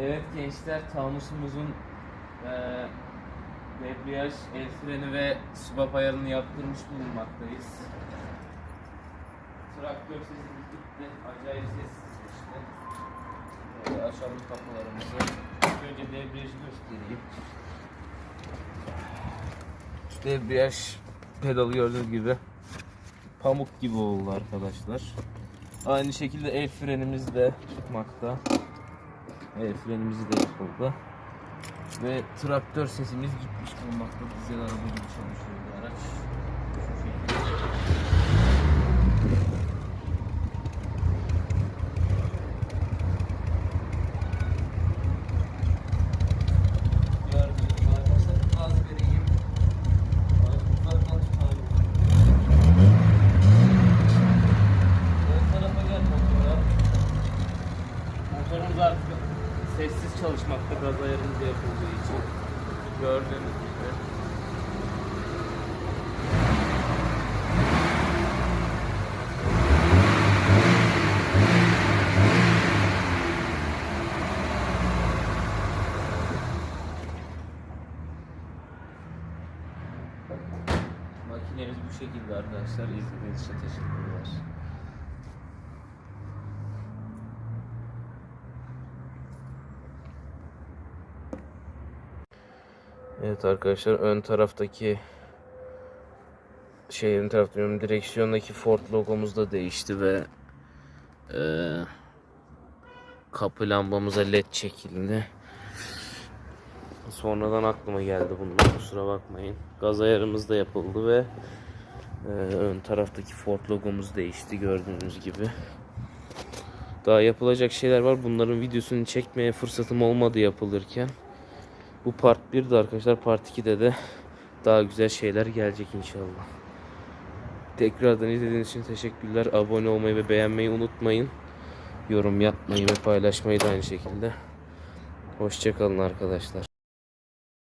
Evet gençler Tamus'umuzun eee debriyaj, el freni ve subap ayarını yaptırmış bulunmaktayız. Traktör sesimiz bitti. Acayip sessizleşti. Böyle açalım kapılarımızı. Önce debriyajı göstereyim. Debriyaj pedalı gördüğünüz gibi pamuk gibi oldu arkadaşlar. Aynı şekilde el frenimiz de tutmakta. El frenimizi de yapıldı. Ve traktör sesimiz gitmiş bulunmakta. Dizel araba gibi çalışıyor bu araç. Şu şekilde. Gördüğünüz gibi arkadaşlar gaz vereyim. Uzaktan tutalım. Ön tarafa gel motora. Motorumuz artık sessiz çalışmakta gaz ayarımız yapıldığı için. Gördüğünüz gibi. Makinemiz bu şekilde arkadaşlar. İzlediğiniz için teşekkürler. Evet arkadaşlar ön taraftaki şey ön tarafta diyorum direksiyondaki Ford logomuz da değişti ve eee, kapı lambamıza led çekildi. Sonradan aklıma geldi bunlar kusura bakmayın. Gaz ayarımız da yapıldı ve eee, ön taraftaki Ford logomuz değişti gördüğünüz gibi. Daha yapılacak şeyler var. Bunların videosunu çekmeye fırsatım olmadı yapılırken. Bu part 1'de arkadaşlar part 2'de de daha güzel şeyler gelecek inşallah. Tekrardan izlediğiniz için teşekkürler. Abone olmayı ve beğenmeyi unutmayın. Yorum yapmayı ve paylaşmayı da aynı şekilde. Hoşçakalın arkadaşlar.